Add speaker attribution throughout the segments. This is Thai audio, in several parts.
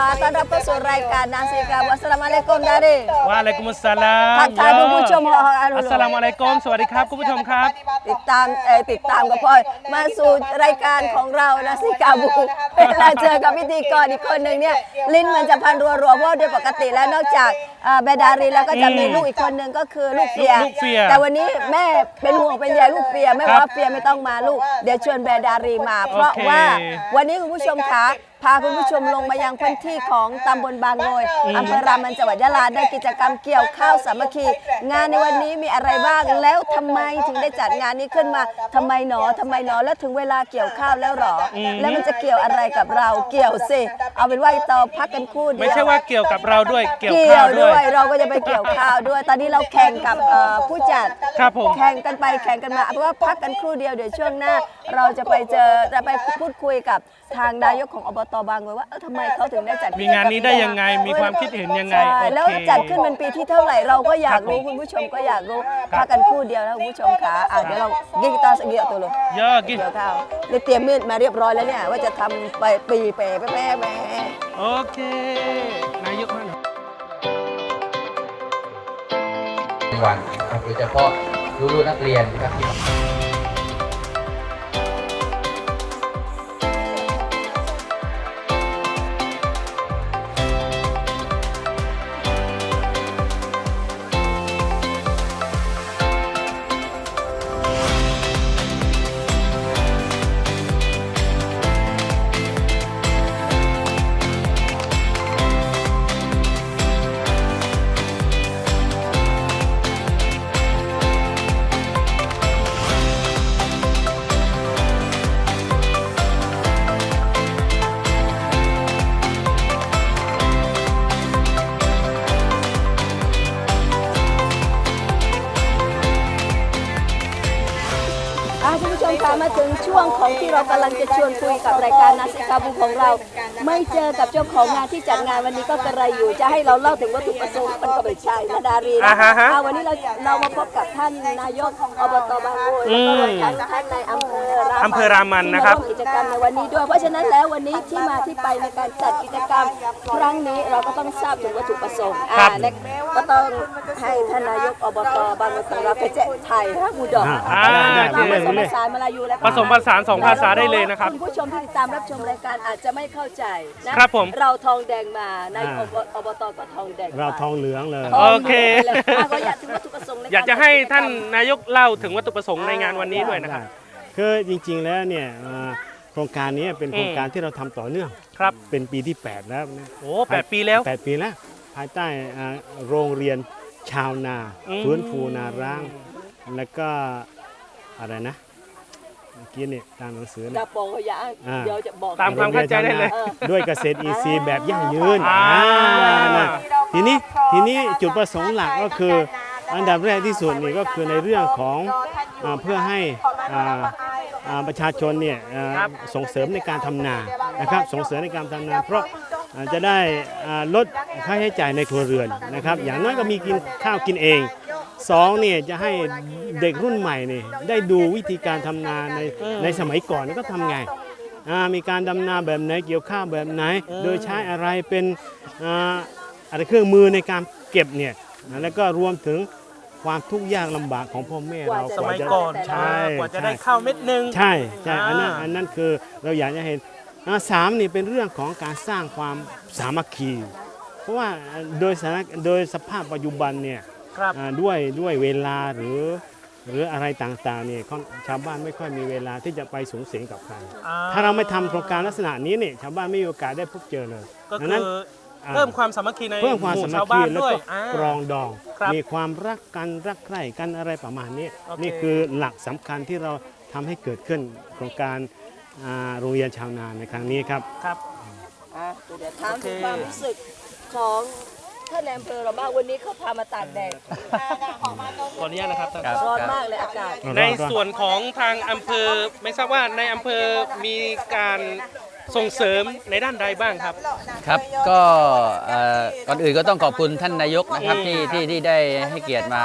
Speaker 1: คุณผู้ชมค่ะต้อนรับเข้าสู่รายการนาซีกาอัสสลามุอะลัยกุมดารี
Speaker 2: Waalaikumsalam.
Speaker 1: ทักทายคุณผู้ชม
Speaker 2: Ya.
Speaker 1: ฮะ
Speaker 2: Assalamualaikum สวัสดีครับคุณผู้ชมครับ
Speaker 1: ติดตามเอ่อติดตามกับพ่อยมาสู่รายการของเรานาซีกาบูเวลาเจอกับพิธีกรอีกคนหนึ่งเนี่ยลิ้นมันจะพันรัวๆเพราะโดยปกติแล้วนอกจากเอ่อเบดารีแล้วก็จะมี
Speaker 2: อืม
Speaker 1: ลูกอีกคนหนึ่งก็คือลูกเฟีย
Speaker 2: ลูกเฟีย
Speaker 1: แต่วันนี้แม่เป็นห่วงเป็นใยลูกเฟียไม่
Speaker 2: ครับ
Speaker 1: ว่าเฟียไม่ต้องมาลูก เดี๋ยวชวนเบดารีมา เพราะ
Speaker 2: โอเค
Speaker 1: ว่าวันนี้คุณผู้ชมคะ พาคุณผู้ชมลงมายังพื้นที่ของตำบลบางโงยอำเภอรามันจังหวัดยะลาได้กิจกรรมเกี่ยวข้าวสามัคคี งานในวันนี้มีอะไรบ้างแล้วทำไมถึงได้จัดงานนี้ขึ้นมาทำไมหนอทำไมหนอแล้วถึงเวลาเกี่ยวข้าวแล้วหรออแล้วมันจะเกี่ยวอะไรกับเราเกี่ยวสิเอาเป็นว่าต่อพักกันครู่เดียว
Speaker 2: ไม่ใช่ว่าเกี่ยวกับเราด้วยเกี่ยว
Speaker 1: เกี่
Speaker 2: ข้า
Speaker 1: ยวว
Speaker 2: ด้
Speaker 1: ด้
Speaker 2: ว
Speaker 1: วยยเราก็จะไปเกี่ยวข้าวด้วย ตอนนี้เราแข่งกับเอ่อผู้จัด
Speaker 2: ครับผม
Speaker 1: แข่งกันไปแข่งกันมาเอาเป็นว่าพักกันครู่เดียวเดี๋ยวช่วงหน้าเราจะไปเจอจะไปพูดคุยกับทางนายกของอบตบางเลยว่าเออทำไมเขาถึงได้จัด
Speaker 2: มีงานนี้ได้ยังไงมีความคิดเห็นยังไง
Speaker 1: ใช่
Speaker 2: โอเค
Speaker 1: แล้วจัดขึ้นเป็นปีที่เท่าไหร่เราก็อยากรู้
Speaker 2: ครับผม
Speaker 1: คุณผู้ชมก็อยากรู้พักกันครู่เดียวนะคุณผู้ชมค่ะอะเดี๋ยวเรากินกีตาร์สักเดียวตัวเลย
Speaker 2: เยอะกิน
Speaker 1: เกี่ยวข้าวนี่เตรียมมีดมาเรียบร้อยแล้วเนี่ยว่าจะทำไปปีเปแป๊ะแม่
Speaker 2: โอเคนายกมาหน่อย
Speaker 3: วันนะครับโดยเฉพาะรู้ๆนักเรียนนะครับที่
Speaker 1: ของที่เรากำลังจะชวนคุยกับรายการนาซิกาบูของเรา ไม่เจอกับเจ้าของงานที่จัดงานวันนี้ก็กระไรอยู่ จะให้เราเล่าถึงวัตถุประสงค์มันก็ไม่ใช่นะดารีนะ
Speaker 2: อ่าฮะฮะ
Speaker 1: อะวันนี้เราเรามาพบกับท่านนายกอบตบางโวยแล้วก็รวมทั้งท่านในายอำเภอรามัน
Speaker 2: อำเภอรามันนะครับ
Speaker 1: ที่มาร่วมกิจกรรมในวันนี้ด้วยเพราะฉะนั้นแล้ววันนี้ที่มาที่ไปในการจัดกิจกรรมครั้งนี้เราก็ต้องทราบถึงวัตถุประสงค์อ่า
Speaker 2: ครับ
Speaker 1: และก็ต้องให้ท่านนายกอบตบางโวยของเราไปแจ้งไทยนะบูดอก
Speaker 2: อ่า
Speaker 1: เราผ
Speaker 2: ได้
Speaker 1: สม
Speaker 2: เล
Speaker 1: ผ
Speaker 2: ย
Speaker 1: สานมาลายูและ
Speaker 2: ผสมผสานสองภาษาได้เลยนะครับ
Speaker 1: คุณผู้ชมที่ติดตามรับชมรายการอาจจะไม่เข้าใจนะครับ
Speaker 2: ผม
Speaker 1: เราทองแดงมาในอบอบตก็ทองแดงม
Speaker 4: เราทองเหลืองเลย
Speaker 1: ทง
Speaker 2: โอเค
Speaker 1: หลืงเลยอะก็อยากถึงวัตถุประสงค์ใน
Speaker 2: อยากจะให้ท่านนายกเล่าถึงวัตถุประสงค์ในงานวันนี้ด้วยนะครับ
Speaker 4: คือจริงๆแล้วเนี่ยเอ่อโครงการนี้เป็นโครงการที่เราทำต่อเนื่อง
Speaker 2: ครับ
Speaker 4: เป็นปีที่ 8 แล้วนะ
Speaker 2: โอ้แปดปีแล้ว
Speaker 4: แปดปีแล้วภายใต้อ่าโรงเรียนชาวนา
Speaker 2: อืม
Speaker 4: ฟื้นฟูนาร้าง แล้วก็อะไรนะเมื่อ กี้เนี่ยตามหนังสือ
Speaker 1: ดา
Speaker 4: เนี่ย
Speaker 1: ปองเขาอยาก
Speaker 4: อ่า
Speaker 1: เดี๋ยวจะบอก
Speaker 2: ตามความเข้าใจได้เลย
Speaker 1: ออ
Speaker 4: ด้วยเกษตรอินทรีย์แบบยั่งยืน
Speaker 2: อ่า
Speaker 4: อ่านะทีนี้ทีนี้จุดประสงค์หลักก็คือ อันดับแรกที่สุดนี่ก็คือในเรื่องของอาเพื่อให้อ่าอ่าประชาชนเนี่ยอ่า
Speaker 2: ครับ
Speaker 4: ส่งเสริมในการทำนานะครับส่งเสริมในการทำนา เพราะอ่าจะได้อ่าลดค่าใช้จ่ายในครัวเรือนนะครับ อย่างน้อยก็มีกินข้าวกินเอง สองเนี่ยจะให้เด็กรุ่นใหม่เนี่ยได้ดูวิธีการทำนาในในสมัยก่อนก็ทำไงอ่ามีการดำนาแบบไหนเกี่ยวข้าวแบบไหน โดยใช้อะไรเป็นอ่าอะไรเครื่องมือในการเก็บเนี่ยนะแล้วก็รวมถึงความทุกข์ยากลำบากของพ่อแม่เรา
Speaker 2: สมัย
Speaker 4: จะ
Speaker 2: ก่อน
Speaker 4: ใช่
Speaker 2: กว่าจะ
Speaker 4: ใช่
Speaker 2: ได้ข้าวเม็ดหนึ่ง
Speaker 4: ใช่ใช่อันนั้น
Speaker 2: อ่า
Speaker 4: อันนั้นคือเราอยากจะเห็นอ่าสามนี่เป็นเรื่องของการสร้างความสามัคคี เพราะว่าโดยสถานโดยสภาพปัจจุบันเนี่ย
Speaker 2: ครับ
Speaker 4: อ่าด้วยด้วยเวลาหรือ หรืออะไรต่างๆเนี่ยค่อนชาวบ้านไม่ค่อยมีเวลาที่จะไปสูงเสียงกับใคร
Speaker 2: อ่
Speaker 4: ถ้าเราไม่ทำโครงการลักษณะนี้เนี่ยชาวบ้านไม่มีโอกาสได้พบเจอเลย
Speaker 2: ก็
Speaker 4: ดัง
Speaker 2: คื
Speaker 4: นั้น
Speaker 2: อ
Speaker 4: อ่า
Speaker 2: เพิ่มความสามัคคีใน
Speaker 4: เพิ่มความ
Speaker 2: หมู่
Speaker 4: สามั
Speaker 2: ชา
Speaker 4: ควคี
Speaker 2: บ้าน
Speaker 4: แล้ว
Speaker 2: ด้วย
Speaker 4: ก็
Speaker 2: อ่าก
Speaker 4: รองดอง
Speaker 2: ครับ
Speaker 4: มีความรักกันรักใคร่กันอะไรประมาณนี้
Speaker 2: โอเค
Speaker 4: นี่คือหลักสำคัญที่เราทำให้เกิดขึ้นโครงการอ่าโรงเรียนชาวนาในครั้งนี้ครับ
Speaker 2: ครับ
Speaker 1: อะเดี๋ยวถามถึง
Speaker 2: โอเค
Speaker 1: ความรู้สึกของ ท่านในอำเภอเราบ้างวันนี้เขาพามาตากแดด
Speaker 2: ขออนุญาตนะครับท่าน
Speaker 5: ครับ
Speaker 1: ร้อนมากเลยอากาศ
Speaker 2: ในส่วนของทางอำเภอไม่ทราบว่าในอำเภอมีการส่งเสริมในด้านใดบ้างครับ
Speaker 5: ครับ ก็เอ่อก่อนอื่นก็ต้องขอบคุณท่านนายกนะครับ
Speaker 2: อืม
Speaker 5: ที่ที่ที่ได้ให้เกียรติมา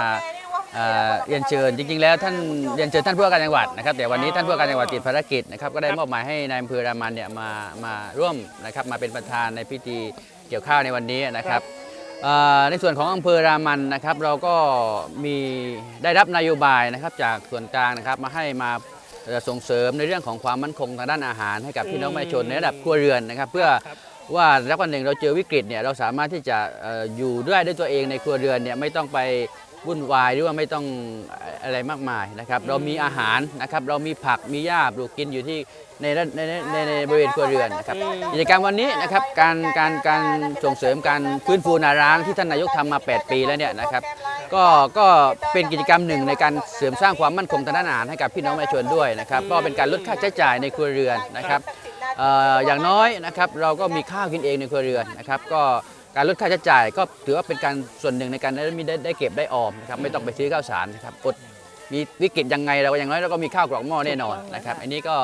Speaker 5: เอ่อเรียนเชิญจริง ๆ แล้วท่านเรียนเชิญท่านผู้ว่าการจังหวัดนะครับแต่วันนี้ท่านผู้ว่าการจังหวัดติดภารกิจนะครับก็ได้มอบหมายให้นายอำเภอรามันเนี่ยมามาร่วมนะครับมาเป็นประธานในพิธีเกี่ยวข้าวในวันนี้นะครับเอ่อ ในส่วนของอำเภอรามันนะครับเราก็มีได้รับนโยบายนะครับจากส่วนกลางนะครับมาให้มาเอ่อส่งเสริมในเรื่องของความมั่นคงทางด้านอาหารให้กับพี่น้องประชาชนในระดับครัวเรือนนะครับ เพื่อ
Speaker 2: ครับ
Speaker 5: ว่าแล้ววันหนึ่งเราเจอวิกฤตเนี่ยเราสามารถที่จะเอ่ออยู่ด้วยด้วยตัวเองในครัวเรือนเนี่ยไม่ต้องไป วุ่นวายหรือว่าไม่ต้องอะไรมากมายนะครับ เรามีอาหารนะครับ เรามีผักมีหญ้าปลูกกินอยู่ที่ในระในในในในบริเวณครัวเรือนนะครับกิจกรรมวันนี้นะครับการการการส่งเสริมการฟื้นฟูนาร้างที่ท่านนายกทำมา 8 ปีแล้วเนี่ยนะครับก็ก็เป็นกิจกรรมหนึ่งในการเสริมสร้างความมั่นคงทางด้านอาหารให้กับพี่น้องประชาชนด้วยนะครับก็เป็นการลดค่าใช้จ่ายในครัวเรือนนะครับเอ่ออย่างน้อยนะครับเราก็มีข้าวกินเองในครัวเรือนนะครับ ก็ การลดค่าใช้จ่ายก็ถือว่าเป็นการส่วนหนึ่งในการได้มีได้ได้เก็บได้ออมนะครับไม่ต้องไปซื้อข้าวสารนะครับอดมีวิกฤตยังไงเราก็อย่างน้อยเราก็มีข้าวกล่องหม้อแน่นอนนะครับอันนี้ก็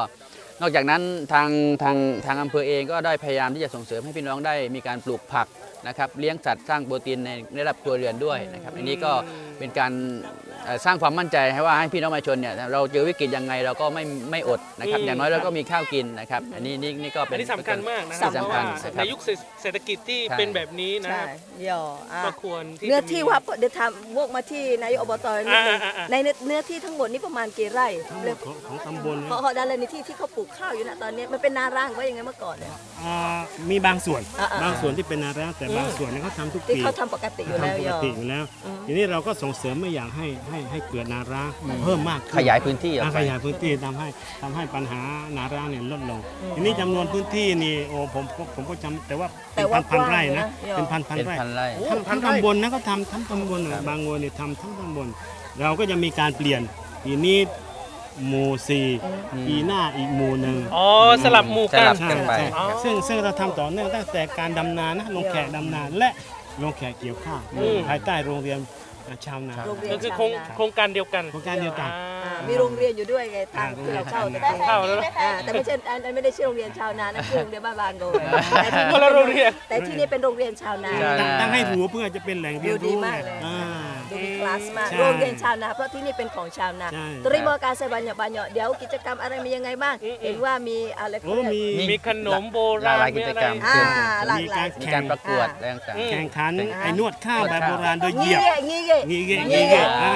Speaker 5: นอกจากนั้นทางทางทางอำเภอเองก็ได้พยายามที่จะส่งเสริมให้พี่น้องได้มีการปลูกผักนะครับเลี้ยงสัตว์สร้างโปรตีนในในระดับครัวเรือนด้วยนะครับอันนี้ก็เป็นการเอ่อ สร้างความมั่นใจให้ว่าให้พี่น้องประชาชนเนี่ยเราเจอวิกฤตยังไงเราก็ไม่ไม่อดนะครับ
Speaker 2: อืม
Speaker 5: อย่างน้อยเราก็มีข้าวกินนะครับอันนี้นี่นี่ก็เป็
Speaker 2: อัน
Speaker 5: น
Speaker 2: นี้สำคัญมากนะครับเพ
Speaker 5: สำ
Speaker 2: ราะ
Speaker 5: คั
Speaker 2: ว่า
Speaker 5: ญนะค
Speaker 2: ใน
Speaker 5: รับ
Speaker 2: ยุคเศรษฐกิจที่
Speaker 5: ใช่
Speaker 2: เป็นแบบนี้นะ
Speaker 1: ใช่
Speaker 2: ครับ
Speaker 1: ย่ออะ
Speaker 2: ก็ควรที่
Speaker 1: เนื้อ
Speaker 2: จะมี
Speaker 1: ที่ว่าเดี๋ยวทำวกมาที่นายกอบตนิดนึง
Speaker 2: อ่าอ่าอ่า
Speaker 1: ในเนื้อที่ทั้งหมดนี่ประมาณกี่ไร่
Speaker 4: ทั้งหม
Speaker 1: เรีย
Speaker 4: ด
Speaker 1: ก
Speaker 4: ของของตำบล
Speaker 1: เพราะเขาด้านเลยในที่ที่เขาปลูกข้าวอยู่นะตอนนี้มันเป็นนาร่างว่ายังไงเมื่อก่อนเนี่ย
Speaker 4: อ่ามีบางส่วน
Speaker 1: อ่าๆ
Speaker 4: บางส่วนที่เป็นนาแร้แต่บางส่วนเนี่ยเขาทำทุก
Speaker 1: ที่
Speaker 4: ปี
Speaker 1: เขาทำปกติอยู่แล้ว
Speaker 4: ทำปก
Speaker 1: ย่อ
Speaker 4: ติอยู่แล้ว
Speaker 1: อืม
Speaker 4: ทีนี้เราก็ส่งเสริมไม่อยากให้ให้ให้เกิดนาร้างเพิ่มมากขึ้น
Speaker 5: ขยายพื้นที่ออก
Speaker 4: อ่า
Speaker 5: ไป
Speaker 4: ขยายพื้นที่ทำให้ทำให้ปัญหานาร้างเนี่ยลดลง ทีนี้จำนวนพื้นที่นี่โอ้ผมผมผมก็จำแต่ว่า
Speaker 1: แต่
Speaker 4: เป็น
Speaker 1: ว่า
Speaker 4: พันพัน
Speaker 1: กว้าง
Speaker 4: ไร่นะ
Speaker 1: อยู่นะ
Speaker 4: เป็นพันพัน
Speaker 5: เป็น
Speaker 4: ไร่
Speaker 5: พันไร่
Speaker 4: ทั้งทั้งตำบลนะก็ทำทั้งตำบลน่ะบางโงเนี่ยทำทั้งตำบล เราก็จะมีการเปลี่ยนปีนี้หมู่สี่ปีหน้าอีกหมู่หนึ่ง
Speaker 2: อ๋อสลับหมู่
Speaker 5: ส
Speaker 2: กั
Speaker 5: ลั
Speaker 2: น
Speaker 5: บ
Speaker 4: ใช่
Speaker 5: กันไป
Speaker 4: ใช่
Speaker 2: อ๋อ
Speaker 4: ซึ่งซึ่งเราทำต่อเนื่องตั้งแต่การดำนานะลงแขกดำนาและลงแขกเกี่ยวข้าว
Speaker 2: อืม
Speaker 4: ภายใต้โรงเรียน ชาวนา
Speaker 1: โรงเรียน
Speaker 2: ก็คือ
Speaker 1: ชาว
Speaker 2: โครง
Speaker 1: นา
Speaker 2: โครงการเดียวกัน
Speaker 4: โครงการเดียวกัน
Speaker 2: อ่า
Speaker 1: อ่ามีโรงเรียนอยู่ด้วยไงทางที่เราเข้าแต่
Speaker 2: เข้าแล้วนะ
Speaker 1: อ่าแต่ไม่ใช่อันอันไม่ได้ชื่อโรงเรียนชาวนานะชื่อโรงเรียนบ้านบางโดยแต่ที่
Speaker 2: คนละโรงเรียน
Speaker 1: แต่ที่นี่เป็นโรงเรียนชาวนา
Speaker 5: ใช่
Speaker 4: ตั้งตั้งให้รู้เพื่อจะเป็นแหล่งเรียน
Speaker 1: ดูดี
Speaker 4: รู้
Speaker 1: มาก
Speaker 4: ไง
Speaker 1: เลย
Speaker 4: อ่า
Speaker 1: ดูมีคลาสมาก
Speaker 4: ใช่
Speaker 1: โรงเรียนชาวนา เพราะที่นี่เป็นของชาวนา
Speaker 4: ใช่
Speaker 1: Terima kasih banyak banyak เดี๋ยวกิจกรรมอะไรมียังไงบ้าง
Speaker 2: อืม
Speaker 1: เห็นว่ามีอะไร
Speaker 4: โอ้
Speaker 1: เขาเรียก
Speaker 4: มี
Speaker 2: มีขนมโบราณ
Speaker 5: หลายกิจกรรม
Speaker 2: มีอะไร
Speaker 1: อ่าหลากหลาย
Speaker 5: มีการประกวดอะไรต่าง
Speaker 2: อืม
Speaker 4: แข่งขัน
Speaker 1: อ่า
Speaker 4: ไอ้นวดข้าว
Speaker 5: นวด
Speaker 4: แบบ
Speaker 5: ข้าว
Speaker 4: โบราณโดยเห
Speaker 1: งี้
Speaker 4: ยียบ
Speaker 1: เงี้งี้
Speaker 4: งี้เงี้
Speaker 1: งี้
Speaker 4: งี้เงี้อ่า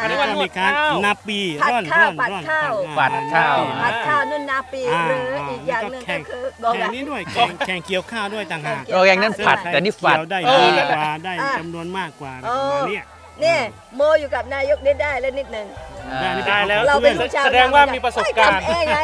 Speaker 2: อันนี้
Speaker 4: แล้ว
Speaker 2: ว่า
Speaker 4: ก็
Speaker 2: นว
Speaker 4: มี
Speaker 2: ด
Speaker 4: การ
Speaker 2: ข้าว
Speaker 4: นับปี
Speaker 1: ผัด
Speaker 4: ร่อน
Speaker 1: ข้าว
Speaker 4: ร่อน
Speaker 1: ผัดข้าว
Speaker 4: ร่อน
Speaker 5: ผัดข้าว
Speaker 4: นับปี
Speaker 1: ผัดข้าวนุ่นนาปี
Speaker 4: อ่า
Speaker 1: หรืออีกอย่างหนึ่ง
Speaker 4: แข่
Speaker 1: ก็คือบอก
Speaker 4: แข่
Speaker 1: ว่าง
Speaker 4: นี้ด้วยแข่งแข่งเกี่ยวข้าวด้วยต่างหาก
Speaker 5: ๆเราอย่างนั้นผัด แต่นี่ฝัด
Speaker 4: เกี่ยวได้
Speaker 2: เอ
Speaker 4: ดี
Speaker 2: อ
Speaker 4: กว่าได้
Speaker 1: อ่า
Speaker 4: จำนวนมากกว่า
Speaker 1: เอ
Speaker 4: ประ
Speaker 1: อ
Speaker 4: มาณเนี้ย
Speaker 1: นี่โมอยู่กับนายกได้ได้แล้วนิดหนึ่ง
Speaker 5: อ่า
Speaker 2: ได้แล้ว
Speaker 1: เราเป็นลูกชาว
Speaker 2: แสดงว่ามีประสบการณ์
Speaker 1: เอ้ยทำเองไง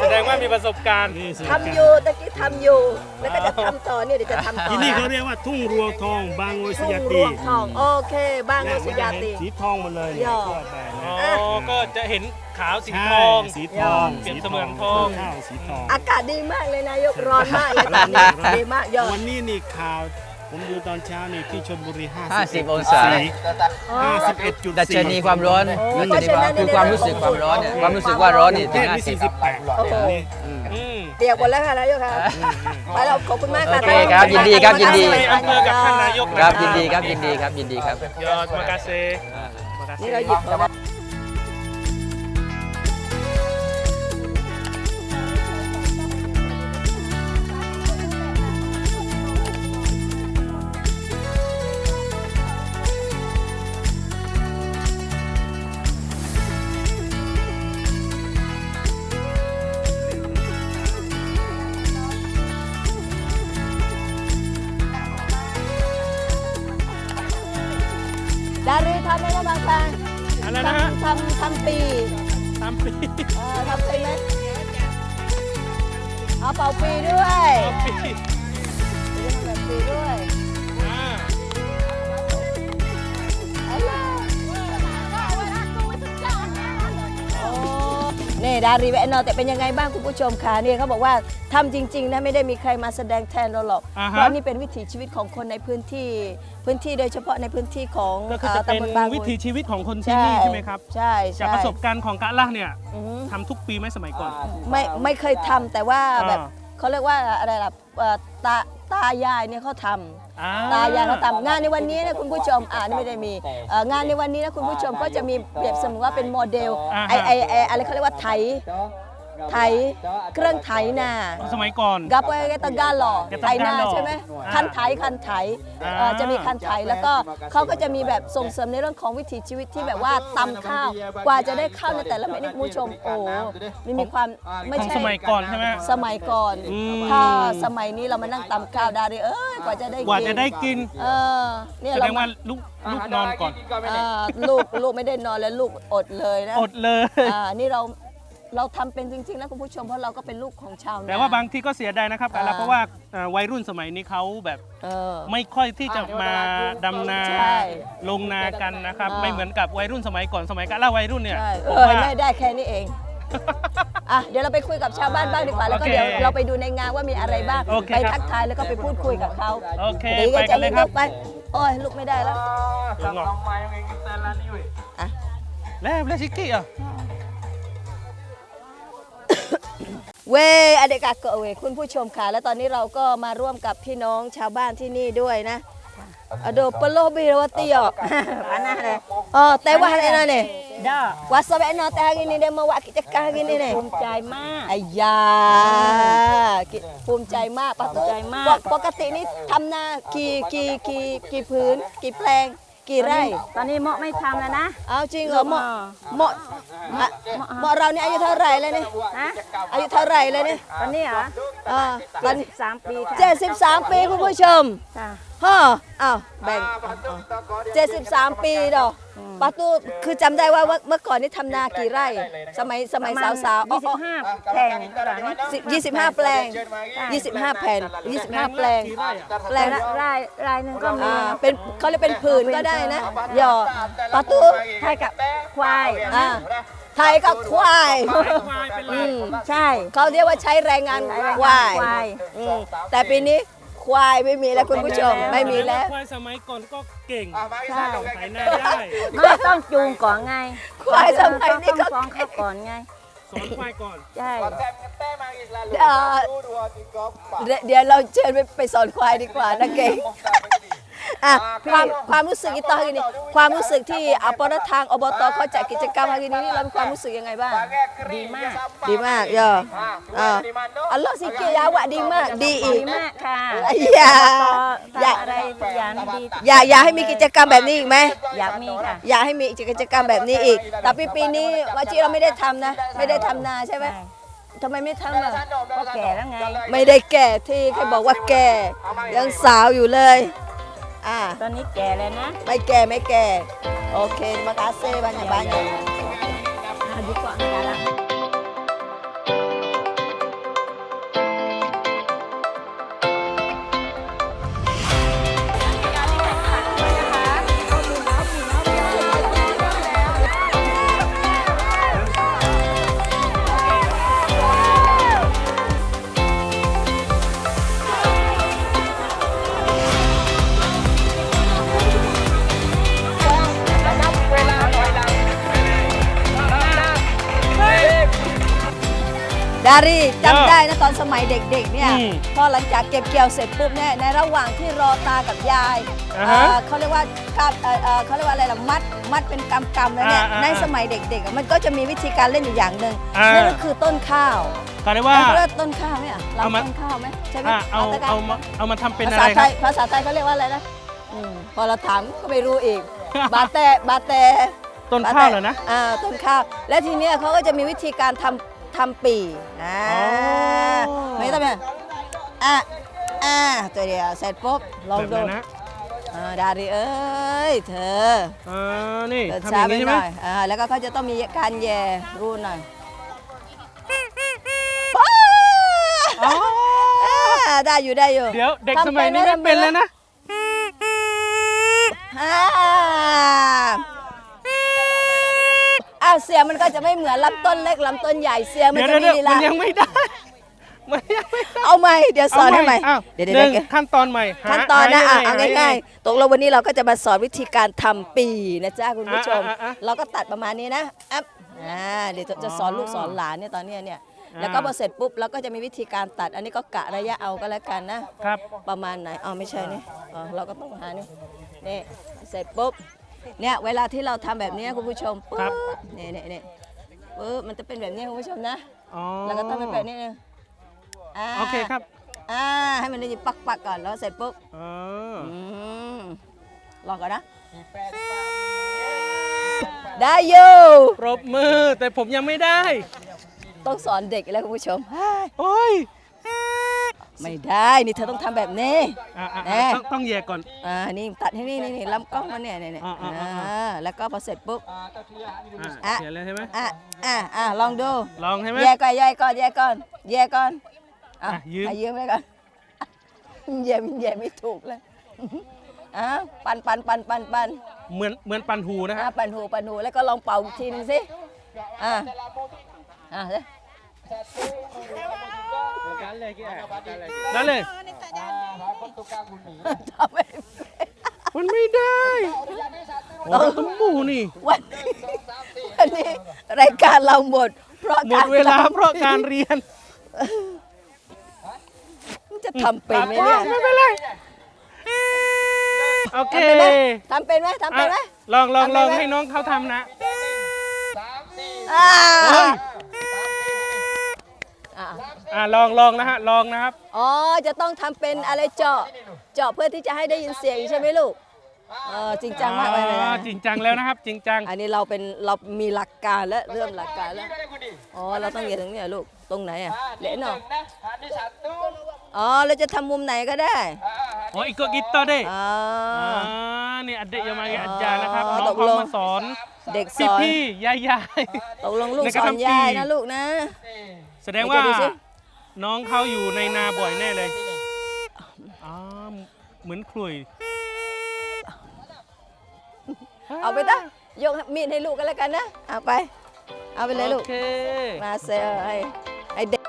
Speaker 2: แสดงว่ามีประสบการณ์
Speaker 4: นี่สิ
Speaker 1: ทำอยู่ตะกี้ทำอยู่ แล้วก็จะทำต่อเนี่ยเดี๋ยวจะทำต่อ
Speaker 4: ที่นี่เขาเรียกว่าทุ่งรวงทองบางโวยส
Speaker 1: ทุ่ง
Speaker 4: ยารตี
Speaker 1: วงทองโอเค บ้างโอสุยาติ
Speaker 4: สีทองหมาเลยเนี่ย
Speaker 1: ย่อ
Speaker 4: ทั่วไปนะ
Speaker 2: อ๋อ ก็จะเห็นขาวสี
Speaker 4: ใช่
Speaker 2: ทอง
Speaker 4: สีทอง
Speaker 2: เปรียบเสมือนทอง
Speaker 4: ข้าวสีทอง
Speaker 1: อากาศดีมากเลยนายกร้อนมากเลยตอนนี้ดีมากยอด
Speaker 4: วันนี้นี่ข่าว ผมดูตอนเช้านี่ที่ชลบุรี
Speaker 5: 50องศา
Speaker 4: 51จุด
Speaker 5: ดัชนีความร้อน
Speaker 1: โอ้
Speaker 5: ดัชนีความคือความรู้สึกความร้อนเนี่ยความรู้สึกว่าร้อนนี่
Speaker 4: เท
Speaker 5: ถึง
Speaker 4: พนี่
Speaker 5: 50
Speaker 4: 48
Speaker 1: โอ้โห
Speaker 4: นี่อืม
Speaker 2: อืม
Speaker 1: เปียกหมดแล้วค่ะนายกครับไปแล้วขอบคุณมากค่ะ
Speaker 5: โอเคครับยินดีครับยินดี
Speaker 2: ในอำเภอกับท่านนายก
Speaker 5: ครับยินดีครับยินดีครับยินดีครับ
Speaker 2: ยอดมากาเซมากาเซ
Speaker 1: นี่เราหยิบมา
Speaker 4: อ
Speaker 2: นี่
Speaker 1: ดารีแวนอแต่เป็นยังไงบ้างคุณผู้ชมคะเนี่ยเขาบอกว่าทำจริงๆนะไม่ได้มีใครมาแสดงแทนเราหรอก
Speaker 2: อ่า
Speaker 1: เพ
Speaker 2: ฮะ
Speaker 1: ราะนี่เป็นวิถีชีวิตของคนในพื้นที่พื้นที่โดยเฉพาะในพื้นที่ของ
Speaker 2: ก็คือจะ
Speaker 1: อ่า
Speaker 2: เป็น
Speaker 1: ตำบลบาง
Speaker 2: วิถี
Speaker 1: มุย
Speaker 2: ชีวิตของคนที่นี่ใช่ไหมครับ
Speaker 1: ใช่ใช่
Speaker 2: จากประสบการณ์ของกะล่าเนี่ย
Speaker 1: อือหือ
Speaker 2: ทำทุกปีไหมสมัยก่อน
Speaker 1: ไม่ไม่เคยทำแต่ว่าแบบ
Speaker 2: อ่า
Speaker 1: เขาเรียกว่าอะไรล่ะเอ่อตาตายายเนี่ยเขาทำ
Speaker 2: อ่
Speaker 1: ตายายเขาทำงานในวันนี้นะคุณผู้ชมอ่านไม่ได้มีเอ่องานในวันนี้นะคุณผู้ชมก็จะมีเปรียบเสมือนว่าเป็นโมเดล
Speaker 2: อ่า
Speaker 1: ไอไอไออะไรเขาเรียกว่าไถ ไถเครื่องไถนา
Speaker 2: สมัยก่อน
Speaker 1: กับไอ้ตะกร้าหล่อ
Speaker 2: แกตะ
Speaker 1: ไถ
Speaker 2: กร้า
Speaker 1: นา
Speaker 2: หล่อ
Speaker 1: ใช่ไหม
Speaker 2: อ่า
Speaker 1: คันไถคันไถเอ่อ
Speaker 2: อ่า
Speaker 1: จะมีคันไถแล้วก็เขาก็จะมีแบบส่งเสริมในเรื่องของวิถีชีวิตที่แบบว่าตำข้าว กว่าจะได้ข้าวในแต่ละเม็ดนี่คุณผู้ชมโอ้นี่มีความไม่
Speaker 2: ของ
Speaker 1: ใช่
Speaker 2: สมัยก่อนใช่ไหม
Speaker 1: สมัยก่อน
Speaker 2: อืม
Speaker 1: ถ้าสมัยนี้เรามานั่งตำข้าวได้เลยเอ้ยกว่าจะได้
Speaker 2: กว่าจะได้กิน
Speaker 1: เออเนี่ย
Speaker 2: แสด
Speaker 1: เรา
Speaker 2: งว่าลูกลูกนอนก่อน
Speaker 1: เอ่อลูกลูกไม่ได้นอนแล้วลูกอดเลยนะ
Speaker 2: อดเลย
Speaker 1: อ่านี่เรา เราทำเป็นจริงๆนะคุณผู้ชมเพราะเราก็เป็นลูกของชาวนา
Speaker 2: แต่ว่าบางที่ก็เสียดายนะครับกะล่า
Speaker 1: อ่า
Speaker 2: เพราะว่าเอ่อวัยรุ่นสมัยนี้เขาแบบ
Speaker 1: เออ
Speaker 2: ไม่ค่อยที่จะมาดำนา
Speaker 1: ใช่
Speaker 2: ลงนากันนะครับ
Speaker 1: อ่า
Speaker 2: ไม่เหมือนกับวัยรุ่นสมัยก่อนสมัยกะล่าวัยรุ่นเนี่ย
Speaker 1: ใช่
Speaker 2: ผ
Speaker 1: เอ
Speaker 2: ม
Speaker 1: อ
Speaker 2: ว่า
Speaker 1: ได้ได้แค่นี้เองอะเดี๋ยวเราไปคุยกับชาวบ้านบ้างดีกว่าแล้วก็
Speaker 2: โอเค
Speaker 1: เดี๋ยวเราไปดูในงานว่ามีอะไรบ้าง
Speaker 2: โอเค
Speaker 1: ไป
Speaker 2: ครับ
Speaker 1: ทักทายแล้วก็ไปพูดคุยกับเขา
Speaker 2: โอเค
Speaker 1: ดี๋ยว
Speaker 2: ไปกันเลยครับ
Speaker 1: ไปโอ้ยลุกไม่ได้แล้ว
Speaker 2: ลองไม้ยังไงแต่ละนี่เว้ย
Speaker 1: อ่ เวอเดกาเกะเวคุณผู้ชมค่ะ และตอนนี้เราก็มาร่วมกับพี่น้องชาวบ้านที่นี่ด้วยนะอโดปโลบิรวติอะ
Speaker 6: Panas deh.
Speaker 1: อ๋อแต่ว่าอะไรนะเนี่ย
Speaker 6: Dah.
Speaker 1: วาสเบนอแต่ hari ni dia mau buat kita hari ni ni
Speaker 6: ภูมิใจมาก
Speaker 1: อายากิภูมิใจมากปะ
Speaker 6: ภูมิใจมาก
Speaker 1: ปปกตินี่ทำนากี่กี่กี่กี่ผืนกี่แปลง กี่ไร่
Speaker 6: ตอนนี้เหมาะไม่ทำแล้วนะ
Speaker 1: เอาจริงเหรอเหมาะเหมาะอะเหมาะเรานี่อายุเท่าไหร่แล้วนี่
Speaker 6: ฮะ
Speaker 1: อายุเท่าไหร่แล้วนี่
Speaker 6: ตอนนี้เหรอ
Speaker 1: อ่าตอน
Speaker 6: สามปีค่ะ
Speaker 1: เจ็ดสิบสามปีคุณผู้ชม
Speaker 6: ค่ะ
Speaker 1: ฮ่ออ้าวแบ่งเจ็ดสิบสามปีดอกปาตู้คือจำได้ว่าเมื่อก่อนนี่ทำนากี่ไร่ สมัยสมัยสาวๆอ๋อ
Speaker 6: ยี่สิบห้าแข่งตอนนี้
Speaker 1: ยี่สิบห้าแปลงยี่สิบห้าแผ่นยี่สิบห้าแปลงแปลงละ
Speaker 6: รายรายหนึ่งก็มี
Speaker 1: อ่าเป็นเขาเรียกเป็นผืนก็ได้นะหยอปาตู้
Speaker 6: ให้กับควาย
Speaker 1: อ่าไทยกับควายอืม
Speaker 6: ใช่
Speaker 1: เขาเรียกว่าใช้แรงงานควาย
Speaker 6: ควาย
Speaker 1: อืมแต่ปีนี้ ควายไม่มีแล้วคุณผู้ชมไม่มีแล้ว
Speaker 2: ควายสมัยก่อนก็เก่ง
Speaker 6: ใช่
Speaker 2: ไถนาได้
Speaker 6: ไม่ต้องจูงก่อนไง
Speaker 1: ควายสมัยนี้ก็
Speaker 6: ต้องฟ้องเขาก่อนไง
Speaker 2: สอนควายก่อน
Speaker 6: ใช่
Speaker 1: เอ่อเดี๋ยวเดี๋ยวเราเชิญไปไปสอนควายดีกว่านะเก่ง อะความความรู้สึกอีตอนนี้ความรู้สึกที่อปรทางอบตเขาจัดกิจกรรม hari ini นี่เรามีความรู้สึกยังไงบ้าง
Speaker 6: ดีมาก
Speaker 1: ดีมากย่ออ่าอัลลอฮ์สิเกียาวะดีมากดีอี
Speaker 6: ดี
Speaker 1: ก
Speaker 6: มากค่ะ
Speaker 1: อย่า
Speaker 6: ต่อ
Speaker 1: อย่า
Speaker 6: ทำอะไรทุกอย่างดี
Speaker 1: อย่าอย่าให้มีกิจกรรมแบบนี้อีกไหม
Speaker 6: อยากมีค่ะ
Speaker 1: อย่าให้มีกิจกรรมแบบนี้อีก แต่ปีปีนี้วาจิเราไม่ได้ทำนะ ไม่ได้ทำนาใช่ไหมทำไมไม่ทำอะ
Speaker 6: ก็แก่แล้วไง
Speaker 1: ไม่ได้แก่ที่ใครบอกว่าแก่ ยังสาวอยู่เลย อ่า
Speaker 6: ตอนนี้แก่แล้วนะ
Speaker 1: ไม่แก่ไม่แก่ โอเคมาคาเซ่บ้านอย่างบ้านอย่าง
Speaker 6: ดีกว่าค่ะ
Speaker 1: อนสมัยเด็กๆเนี่ย
Speaker 2: อืม
Speaker 1: พอหลังจากเก็บเกี่ยวเสร็จปุ๊บเนี่ยในระหว่างที่รอตากับยาย
Speaker 2: อ่า
Speaker 1: เอ่
Speaker 2: ฮะ
Speaker 1: อเขาเรียกว่ากับเอ่อเอ่อเขาเรียกว่าอะไรล่ะมัดมัดเป็นกำกำๆแล้วเนี่ย
Speaker 2: อ่าอ่า
Speaker 1: ในสมัยเด็กๆอะมันก็จะมีวิธีการเล่นอยู่อย่างหนึ่ง
Speaker 2: อ่านั่
Speaker 1: นั่นก็คือต้นข้าว
Speaker 2: เขาเรียกว่า
Speaker 1: เขาเรียกต้นข้าวไหมอะ
Speaker 2: เอามา
Speaker 1: ลำต้นข้าวไหมใช่ไหม
Speaker 2: อะเอา
Speaker 1: ตะกร้
Speaker 2: เอามาเอามาทำเป็น
Speaker 1: ภา
Speaker 2: อะ
Speaker 1: ษา
Speaker 2: ไร
Speaker 1: ไท
Speaker 2: ครับ
Speaker 1: ยภาษาไทยเขาเรียกว่าอะไรนะอืมพอเราถามก็ไม่รู้อีก บาแต่บาแต่
Speaker 2: ต้นข้าวเหรอนะ
Speaker 1: อ่าต้นข้าว และทีเนี้ยเขาก็จะมีวิธีการทำ ทำปีอ่า
Speaker 2: อ๋อ
Speaker 1: ไม่ต้องแบบอะอะตัวเดียวเสร็จปุ๊บลอง
Speaker 2: แบบ
Speaker 1: ดู
Speaker 2: นั้นนะ
Speaker 1: ออ่าดาริเอ้ยเธอ
Speaker 2: อ่านี่
Speaker 1: เดิน
Speaker 2: ทำอ
Speaker 1: ช้า
Speaker 2: ย่าง
Speaker 1: ไป
Speaker 2: นี้ใช่
Speaker 1: ห
Speaker 2: ไหม
Speaker 1: น่อยอ่าแล้วก็เขาจะต้องมีการแย่รูหน่อยอ่าได้อยู่ได้อยู่
Speaker 2: เดี๋ยวเด็ก
Speaker 1: ทำ
Speaker 2: สมัยนี้
Speaker 1: ไห
Speaker 2: ไม่เป็นเลยนะ
Speaker 1: อ่า อ้าวเสียงมันก็จะไม่เหมือนลำต้นเล็กลำต้นใหญ่เสียงมัน
Speaker 2: เดี๋ยว
Speaker 1: จะ
Speaker 2: เดี๋
Speaker 1: มี
Speaker 2: ยว
Speaker 1: ลี
Speaker 2: มัน
Speaker 1: ลา
Speaker 2: ยังไม่ได้ มันยังไม่ได้
Speaker 1: เอาใหม่เดี๋ยวสอนให้ใหม่
Speaker 2: อ้าว
Speaker 1: เดี๋ยว
Speaker 2: ห
Speaker 1: เดี๋ยว
Speaker 2: นึ่ง
Speaker 1: เดี๋ยว
Speaker 2: ขั้นตอนใหม่หา
Speaker 1: ขั้นตอนนะ
Speaker 2: ห
Speaker 1: อะ
Speaker 2: ยั
Speaker 1: เอา
Speaker 2: ห
Speaker 1: ง่ายๆตกลงวันนี้เราก็จะมาสอนวิธีการทำปีนะจ๊ะคุณผู้ชม
Speaker 2: อะอะอะ
Speaker 1: เราก็ตัดประมาณนี้นะอัพอ่าเดี๋ยวจะจะสอนลูกสอนหลานเนี่ยตอนเนี้ยเนี่ยแล้วก็พอเสร็จปุ๊บเราก็จะมีวิธีการตัด อันนี้ก็กะระยะเอาก็แล้วกันนะ
Speaker 2: ครับ
Speaker 1: ประมาณไหนอ๋อไม่ใช่นี่อ๋อเราก็ต้องหานี่นี่เสร็จปุ๊บ เนี่ยเวลาที่เราทำแบบนี้คุณผู้ชมปุ๊
Speaker 2: ครับ
Speaker 1: บนี่นี่นี่ปุ๊บมันจะเป็นแบบนี้คุณผู้ชมนะ
Speaker 2: อ๋อ
Speaker 1: แล้วก็ต้องเป็นแบบนี้นึงอ่า
Speaker 2: โอเคครับ
Speaker 1: อ่าให้มันได้ยินปักปักๆก่อนแล้วเสร็จปุ๊บ
Speaker 2: อ๋อ
Speaker 1: อืมลองก่อนนะ ได้อยู่
Speaker 2: ปรบมือแต่ผมยังไม่ได้
Speaker 1: ต้องสอนเด็กแล้วคุณผู้ชม
Speaker 2: โอ้ย
Speaker 1: ไม่ได้นี่เธอต้องทำแบบนี้
Speaker 2: อะอะ
Speaker 1: แน่
Speaker 2: อะต้องต้องแยกก่อน
Speaker 1: อ่านี่ตัดให้นี่นี่นี่ลำกล้องมาเนี่ยเนี่ยเนี่ย
Speaker 2: อ่าอ่าอ่า
Speaker 1: อ่าแล้วก็พอเสร็จปุ๊บ
Speaker 2: อะ
Speaker 1: อะ
Speaker 2: เขียนเลยใช่ไหม
Speaker 1: อะอะอะลองดู
Speaker 2: ลองใช่ไหม
Speaker 1: แยกก่อนแยกก่อนแยกก่อนแยกก่อนอะ
Speaker 2: อะยืม
Speaker 1: ให้ยืมเลยก่อนแย่แย่ไม่ถูกเลยอะปันปันปันปันปัน
Speaker 2: เหมือนเหมือนปันหูนะค
Speaker 1: อะ
Speaker 2: รับ
Speaker 1: ปันหูปันหูแล้วก็ลองเป่าอีกทีนึงสิ อะอะเด้
Speaker 2: นั่นเลย
Speaker 1: ทำไม่เป็น
Speaker 2: มันไม่ได้โอ้ยตุ้มหมูนี่
Speaker 1: วันนี้วันนี้รายการเราหมด เพราะ
Speaker 2: หมดเวลาเพราะการเรียน
Speaker 1: จะทำเป็นไหมเนี่ย
Speaker 2: ไม่เป็นไรโอเค
Speaker 1: ทำเป็นไหมทำเป็นไหมทำเป็นไหม
Speaker 2: อะลองลอง
Speaker 1: ทำ
Speaker 2: ล
Speaker 1: ได้
Speaker 2: อง
Speaker 1: ไหม
Speaker 2: ให้น้องเขาทำนะ
Speaker 1: อ่า
Speaker 2: เฮ้ย
Speaker 1: อะ
Speaker 2: อะลองลองนะฮะลองนะครับ
Speaker 1: อ๋อ จะต้องทำเป็นอะไรเจาะ เจาะเพื่อที่จะให้ได้ยินเสียงใช่ไหมลูกเออจริงจังมากเลยนะ
Speaker 2: อ๋อจริงจังแล้วนะครับ จริงจัง
Speaker 1: อันนี้เราเป็นเรามีหลักการและเริ่มหลักการแล้ว อ๋อ เราต้องเรียนตรงนี้เหรอลูก ตรงไหนอะเหลนเหรออ๋อ เราจะทำมุมไหนก็ได้
Speaker 2: Oh ikut kita deh.
Speaker 1: อ๋อ
Speaker 2: Ah, ni adik yang mari ajar นะครับ
Speaker 1: อ๋อ
Speaker 2: น้อง
Speaker 1: ตกล
Speaker 2: เขา
Speaker 1: ง
Speaker 2: มาสอน
Speaker 1: เด็กส
Speaker 2: พี่
Speaker 1: อน
Speaker 2: พี่ๆยายยาย
Speaker 1: ตกลงลูก
Speaker 2: ใน
Speaker 1: ส
Speaker 2: การ
Speaker 1: อน
Speaker 2: ทำปี
Speaker 1: ยายนะลูกนะ
Speaker 2: แสดงว่า
Speaker 1: เดี๋ยวดูสิ
Speaker 2: น้องเขาอยู่ในนาบ่อยแน่เลยอ๋อเหมือนขลุ่ย
Speaker 1: เอาไปตั้งยกมีดให้ลูกกันแล้วกันนะ เอาไป เอาไปเลยลูก
Speaker 2: โอเค
Speaker 1: มาเซลไอ้ไอ้เด็ก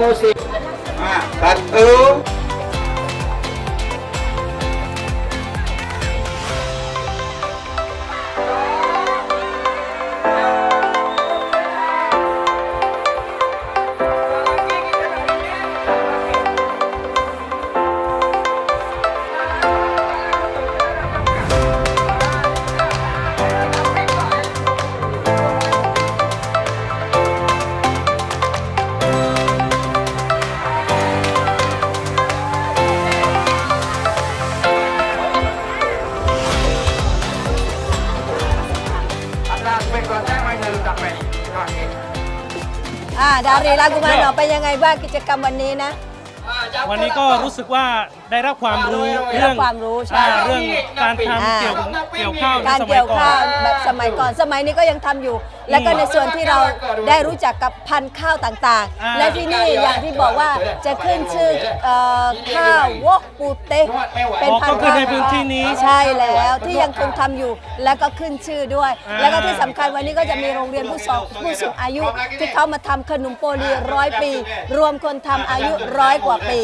Speaker 3: Ah, musik. Ah, satu. Ada
Speaker 1: อ่าดารีลากุมารหนอเป็นยังไงบ้างกิจกรรมวันนี้นะ
Speaker 2: วันนี้ก็รู้สึกว่าได้รับความรู้
Speaker 1: ได้
Speaker 2: เรื่
Speaker 1: รับความรู้ใช่
Speaker 2: อ่าเรื่องการทำเกี่ยวกับเกี่ยวข้าวใน
Speaker 1: การ
Speaker 2: สมั
Speaker 1: เกี่
Speaker 2: ย
Speaker 1: ยว
Speaker 2: ก่อ
Speaker 1: ข้าวนแบบสมัยก่อนสมัยนี้ก็ยังทำอยู่ แล้วก็ในส่วนที่เราได้รู้จักกับพันธุ์ข้าวต่าง
Speaker 2: อ่า
Speaker 1: ๆ และที่นี่อย่างที่บอกว่าจะขึ้นชื่อเอ่อข้าววอกปูเต็กเป็น
Speaker 2: อ๋อ
Speaker 1: พัน
Speaker 2: ก็
Speaker 1: ธุ์
Speaker 2: คือ
Speaker 1: ข้าว
Speaker 2: ในพื้นที่นี้
Speaker 1: ใช่แล้วที่ยังคงทำอยู่แล้วก็ขึ้นชื่อด้วย
Speaker 2: อ่า
Speaker 1: แล้วก็ที่สำคัญวันนี้ก็จะมีโรงเรียนผู้สองผู้สูงอายุ ที่เขามาทำขนมโปลีร้อยปี รวมคนทำอายุร้อยกว่าปี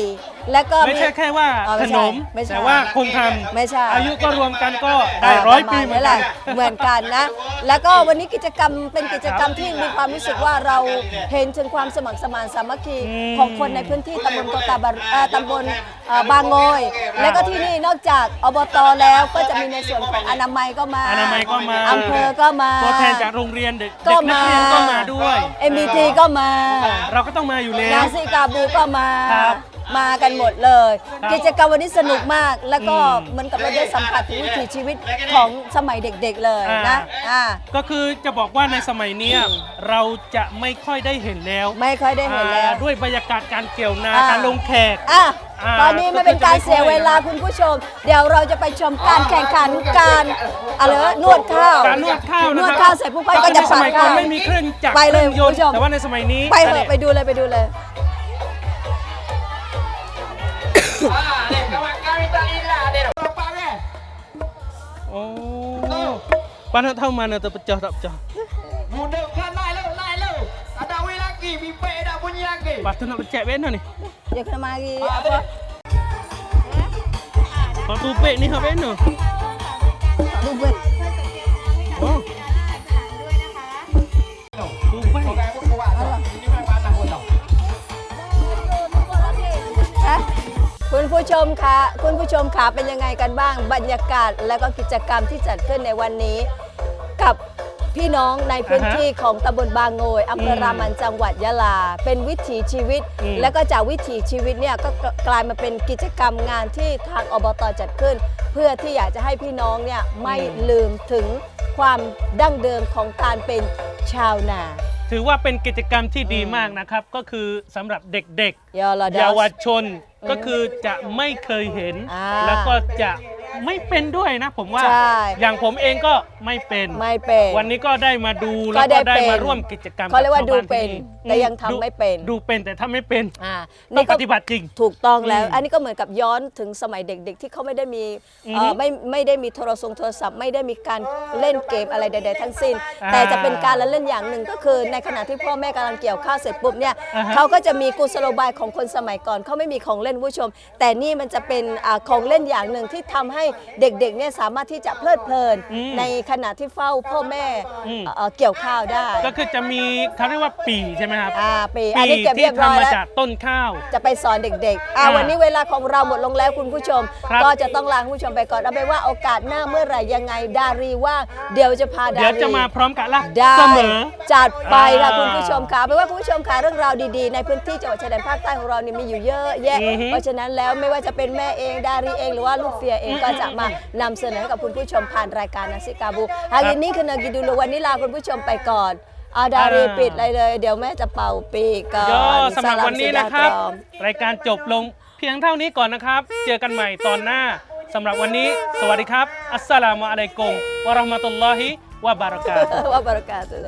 Speaker 1: แล้วก็
Speaker 2: ไม่
Speaker 1: มี
Speaker 2: ใช่แค่ว่า
Speaker 1: อ๋อไม่
Speaker 2: ข
Speaker 1: ใช่
Speaker 2: นม
Speaker 1: ไม่ใช่
Speaker 2: แต่ว่าคนทำ
Speaker 1: ไม่ใช่
Speaker 2: อายุก็รวมกันก็ได้าร้อย
Speaker 1: ปะ
Speaker 2: ปี
Speaker 1: มาณ
Speaker 2: เหมือน
Speaker 1: แห
Speaker 2: กั
Speaker 1: ละ
Speaker 2: น
Speaker 1: เหมือนกันนะ แล้วก็วันนี้กิจกรรมเป็นกิจกรรมที่มีความรู้สึกว่าเราเห็นถึงความสมัครสมานสามัคคี
Speaker 2: อืม
Speaker 1: ของคนในพื้นที่ตำบลโกตาบาเอ่อตำบลเอ่อบางโงยและก็ที่นี่นอกจากอบตแล้วก็จะมีในส่วนของอนามัยก็มา
Speaker 2: อนามัยก็มา
Speaker 1: อำเภอก็มา
Speaker 2: ตัวแทนจากโรงเรียนเด็ก
Speaker 1: ก็
Speaker 2: เด็กนักเรียนก็มาด้วย
Speaker 1: เอ็มบีทีก็มา
Speaker 2: เราก็ต้องมาอยู่แล้ว
Speaker 1: นาซีกาบูก็มา
Speaker 2: ครับ
Speaker 1: มากันหมดเลย
Speaker 2: ครับ
Speaker 1: กิจกรรมวันนี้สนุกมาก แล้วก็
Speaker 2: อืม
Speaker 1: เหมือนกับเราได้สัมผัสถึงวิถีชีวิตของสมัยเด็กๆเลยนะ
Speaker 2: อ่า
Speaker 1: อ่า
Speaker 2: ก็คือจะบอกว่าในสมัยเนี้ยเราจะไม่ค่อยได้เห็นแล้ว
Speaker 1: ไม่ค่อยได้เห็นแล้ว
Speaker 2: อ่าด้วยบรรยากาศการเกี่ยวนา
Speaker 1: อ่า
Speaker 2: การลงแขก
Speaker 1: อะ
Speaker 2: อ่า
Speaker 1: ตอนนี้ไม่เป็นการเสียเวลาคุณผู้ชม เดี๋ยวเราจะไปชมการแข่งขันการอะไรวะนวดข้าว
Speaker 2: การนวดข้าวน
Speaker 1: ว
Speaker 2: นะ
Speaker 1: ด
Speaker 2: ครับ
Speaker 1: ข้าวเสร็จปุ๊บก็จะ
Speaker 2: ในส
Speaker 1: ปั่น
Speaker 2: มัยก่อ
Speaker 1: ข้านว
Speaker 2: ไม่มีเครื่องจักร
Speaker 1: ไปเลย
Speaker 2: ครื่องยน
Speaker 1: คุณผู้ชม
Speaker 2: ต์แต่ว่าในสมัยนี้
Speaker 1: ไปเถอะไปดูเลยไปดูเลยะ
Speaker 2: ตับเจาะ
Speaker 7: Mudah kan naik lu, naik lu. Ada wei lagi, pipe dah bunyi lagi.
Speaker 2: ปัดเท่านั้นปะแจะเว้นเท่านี่
Speaker 1: เดี๋ยวขึ้นมากี
Speaker 7: Ah,
Speaker 1: apa
Speaker 2: Kalau tu pek ni apa eno?
Speaker 1: ดูเว้ย
Speaker 2: Oh.
Speaker 1: คุณผู้ชมคะคุณผู้ชมคะเป็นยังไงกันบ้าง บรรยากาศและก็กิจกรรมที่จัดขึ้นในวันนี้ กับพี่น้องในพื้น
Speaker 2: อ่าฮะ
Speaker 1: ที่ของตำบลบางโงยอำเภอ
Speaker 2: อืม
Speaker 1: รามันจังหวัดยะลา เป็นวิถีชีวิต
Speaker 2: อืม
Speaker 1: แล้วก็จากวิถีชีวิตเนี่ยก็กลายมาเป็นกิจกรรมงานที่ทางอบตจัดขึ้น เพื่อที่อยากจะให้พี่น้องเนี่ยไม่ลืมถึงความดั้งเดิมของการเป็นชาวนา
Speaker 2: ถือว่าเป็นกิจกรรมที่ดีมากนะครับ ก็คือสำหรับเด็ก
Speaker 1: ยอลอ
Speaker 2: ๆ
Speaker 1: ดัส
Speaker 2: เยาวชน ก็คือจะไม่เคยเห็น
Speaker 1: อ่า
Speaker 2: แล้วก็จะ ไม่เป็นด้วยนะผมว่า
Speaker 1: ใช่
Speaker 2: อย่างผมเองก็ไม่เป็น
Speaker 1: ไม่เป็น
Speaker 2: วันนี้ก็ได้มาดูแล้ว
Speaker 1: ก็
Speaker 2: ก็
Speaker 1: ได้
Speaker 2: ได้
Speaker 1: เป็น
Speaker 2: มาร่วมกิจกรรม
Speaker 1: เขาเรียกว่า
Speaker 2: บชบ้
Speaker 1: ดูเป็น
Speaker 2: ที่
Speaker 1: แต่ยังทำ
Speaker 2: ดู
Speaker 1: ไม่เป็น
Speaker 2: ดูเป็นแต่ถ้าไม่เป็น
Speaker 1: อ่า
Speaker 2: ต้อง
Speaker 1: ก็
Speaker 2: ปฏิบัติจริง
Speaker 1: ถูกต้องแล้ว
Speaker 2: อืม
Speaker 1: อันนี้ก็เหมือนกับย้อนถึงสมัยเด็กๆ ที่เขาไม่ได้มี
Speaker 2: อือฮึ
Speaker 1: เอ่อไม่ไม่ได้มีโทรศัพท์โทรศัพท์ไม่ได้มีการเล่นเกมอะไรใดๆทั้งสิ้น
Speaker 2: อ่า
Speaker 1: แต่จะเป็นการละเล่นอย่างหนึ่งก็คือ ในขณะที่พ่อแม่กำลังเกี่ยวข้าวเสร็จปุ๊บเนี่ย
Speaker 2: อ่าฮะ
Speaker 1: เขาก็จะมีกุศโลบายของคนสมัยก่อนเขาไม่มีของเล่นผู้ชม แต่นี่มันจะเป็นอาของเล่นอย่างหนึ่งที่ทำให้เด็กๆเนี่ยสามารถที่จะเพลิดเพลิน
Speaker 2: อืม
Speaker 1: ในขณะที่เฝ้าพ่อแม่
Speaker 2: อืม
Speaker 1: เอ่อเกี่ยวข้าวได้
Speaker 2: ก็คือจะมีเขาเรียกว่าปีใช่ไหมครับ
Speaker 1: อ่าปีอันนี้เก็บเรี
Speaker 2: ที่
Speaker 1: ยบร้อย
Speaker 2: ทำมา
Speaker 1: แล้ว
Speaker 2: จากต้นข้าว
Speaker 1: จะไปสอนเด็กๆอ่า
Speaker 2: อ่า
Speaker 1: วันนี้เวลาของเราหมดลงแล้วคุณผู้ชม
Speaker 2: ครับ
Speaker 1: ก็จะต้องลาคุณผู้ชมไปก่อนเอาไปนว่าโอกาสหน้าเมื่อไหร่ยังไงดารีว่างเดี๋ยวจะพาดารี
Speaker 2: เดี๋ยวจะมาพร้อมกันละ
Speaker 1: ได้
Speaker 2: เสมอ
Speaker 1: จัดไปค่ะ
Speaker 2: อ่า
Speaker 1: คุณผู้ชมค่ะเอาไปนว่าคุณผู้ชมค่ะเรื่องราวดีๆ ในพื้นที่จังหวัดชายแดนภาคใต้ของเราเนี่ยมีอยู่เยอะแยะ
Speaker 2: อือฮึ
Speaker 1: เพราะฉะนั้นแล้วไม่ว่าจะเป็นแม่เองดารีเองหรือว่าลูกเฟียเองก็จะมานำเสนอให้กับคุณผู้ชมผ่านรายการนาซิกาบูหากอย่างนี้คือนากิดูโลวันนี้ลาคุณผู้ชมไปก่อนอาดารี
Speaker 2: อ่า
Speaker 1: ปิดเลยเลย เดี๋ยวแม่จะเป่าปีกก่อน
Speaker 2: ย่อสำหรับวันนี้นะครับ
Speaker 1: สลามสิดาตรอม
Speaker 2: รายการจบลงเพียงเท่านี้ก่อนนะครับ เจอกันใหม่ตอนหน้าสำหรับวันนี้ สวัสดีครับ อัสสลามุอะลัยกุมวะเราะห์มะตุลลอฮิวะบารากาตุฮ์
Speaker 1: wabarakatuh